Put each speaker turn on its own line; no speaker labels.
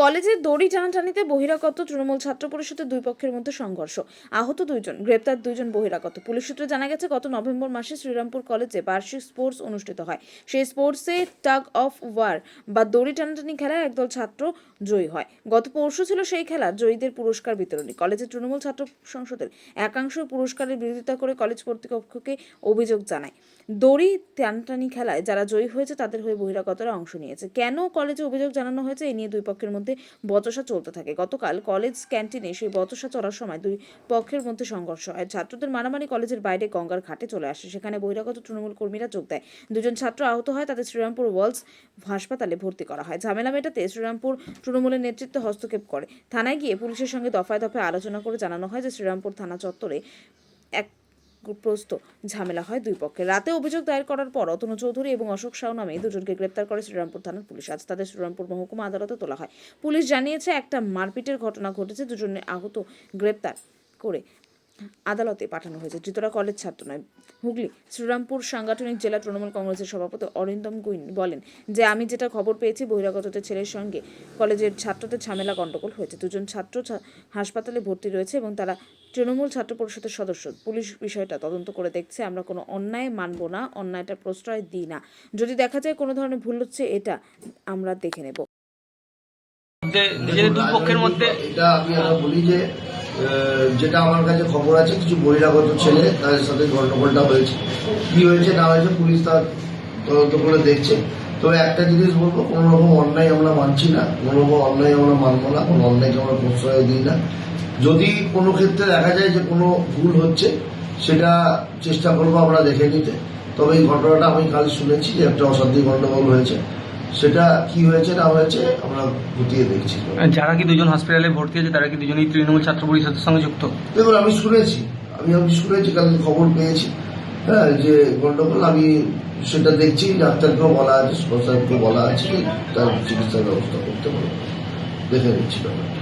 কলেজের দড়ি টানাটানিতে বহিরাগত তৃণমূল ছাত্র পরিষদের দুই পক্ষের মধ্যে সংঘর্ষ। আহত দুইজন, গ্রেপ্তার দুইজন বহিরাগত। পুলিশ সূত্রে জানা গেছে, গত নভেম্বর মাসে শ্রীরামপুর কলেজে বার্ষিক স্পোর্টস অনুষ্ঠিত হয়। সেই স্পোর্টসে টাগ অফ ওয়ার বা দড়ি টানাটানি খেলায় একদল ছাত্র জয়ী হয়। গত পরশু ছিল সেই খেলা, জয়ীদের পুরস্কার বিতরণী। কলেজের তৃণমূল ছাত্র সংসদের একাংশ পুরস্কারের বিরোধিতা করে কলেজ কর্তৃপক্ষকে অভিযোগ জানায়। দড়ি টানটানি খেলায় যারা জয়ী হয়েছে, তাদের হয়ে বহিরাগতরা অংশ নিয়েছে। কেন কলেজে অভিযোগ জানানো হয়েছে এই নিয়ে দুই পক্ষের মধ্যে বচসা চলতে থাকে। গতকাল কলেজ ক্যান্টিনে সেই বচসা চলার সময় দুই পক্ষের মধ্যে সংঘর্ষ হয়। ছাত্রদের মারামারি কলেজের বাইরে গঙ্গার ঘাটে চলে আসে। সেখানে বহিরাগত তৃণমূল কর্মীরা যোগ দেয়। দুজন ছাত্র আহত হয়, তাদের শ্রীরামপুর ওয়ার্লস হাসপাতালে ভর্তি করা হয়। ঝামেলা মেটাতে শ্রীরামপুর তৃণমূলের নেতৃত্বে হস্তক্ষেপ করে। থানায় গিয়ে পুলিশের সঙ্গে দফায় দফায় আলোচনা করে জানানো হয় যে শ্রীরামপুর থানা চত্বরে এক প্রস্ত ঝামেলা হয় দুই পক্ষে রাতে অভিযোগ দায়ের করার পর অতনু চৌধুরী এবং অশোক সাউ নামে দুজনকে গ্রেপ্তার করে শ্রীরামপুর থানার পুলিশ। আজ তাদের শ্রীরামপুর মহকুমা আদালতে তোলা হয়। পুলিশ জানিয়েছে, একটা মারপিটের ঘটনা ঘটেছে। দুজনে আহত, গ্রেপ্তার করে আদালতে পাঠানো হয়েছে। ধৃতরা কলেজ ছাত্র নয়। হুগলি শ্রীরামপুর সাংগঠনিক জেলা তৃণমূল কংগ্রেসের সভাপতি অরিন্দম গুইন বলেন যে আমি যেটা খবর পেয়েছি বহিরাগতদের ছেলের সঙ্গে কলেজের ছাত্রদের ঝামেলা গণ্ডগোল হয়েছে। দুজন ছাত্র হাসপাতালে ভর্তি রয়েছে এবং তারা তৃণমূল ছাত্র পরিষদের সদস্য। পুলিশ বিষয়টা তদন্ত করে দেখছে। আমরা কোনো অন্যায় মানব না অন্যায়টা প্রশ্রয় দিই না। যদি দেখা যায় কোনো ধরনের ভুল হচ্ছে এটা আমরা দেখে নেব।
নিজেদের দুই মধ্যে
এটা আমি আবার বলি যে যেটা আমার কাছে খবর আছে, কিছু বহিরাগত ছেলে তাদের সাথে গন্ডগোলটা হয়েছে। কি হয়েছে না হয়েছে পুলিশ তার তদন্ত করে দেখছে। তবে একটা জিনিস বলব, কোনো রকম অন্যায় আমরা মানছি না, কোনো রকম অন্যায় আমরা মানবো না, কোনো অন্যায়কে আমরা প্রশ্রয় দিই না। যদি কোনো ক্ষেত্রে দেখা যায় যে কোনো ভুল হচ্ছে, সেটা চেষ্টা করব আমরা দেখে নিতে। তবে এই ঘটনাটা আমি কাল শুনেছি যে একটা অসাধ্য গন্ডগোল হয়েছে। সেটা কি হয়েছে না হয়েছে আমরা গুটিয়ে দেখছি।
যারা কি দুজন হসপিটালে ভর্তি আছে তারা কি দুজনেই তৃণমূল ছাত্র পরিষদের সঙ্গে যুক্ত?
দেখুন আমি শুনেছি আমি আমি শুনেছি কালকে খবর পেয়েছি। হ্যাঁ যে গন্ডগোল আমি সেটা দেখছি ডাক্তারকেও বলা আছে সাহেবকেও বলা আছে তার চিকিৎসার ব্যবস্থা করতে পারব দেখে নিচ্ছি ব্যাপারটা।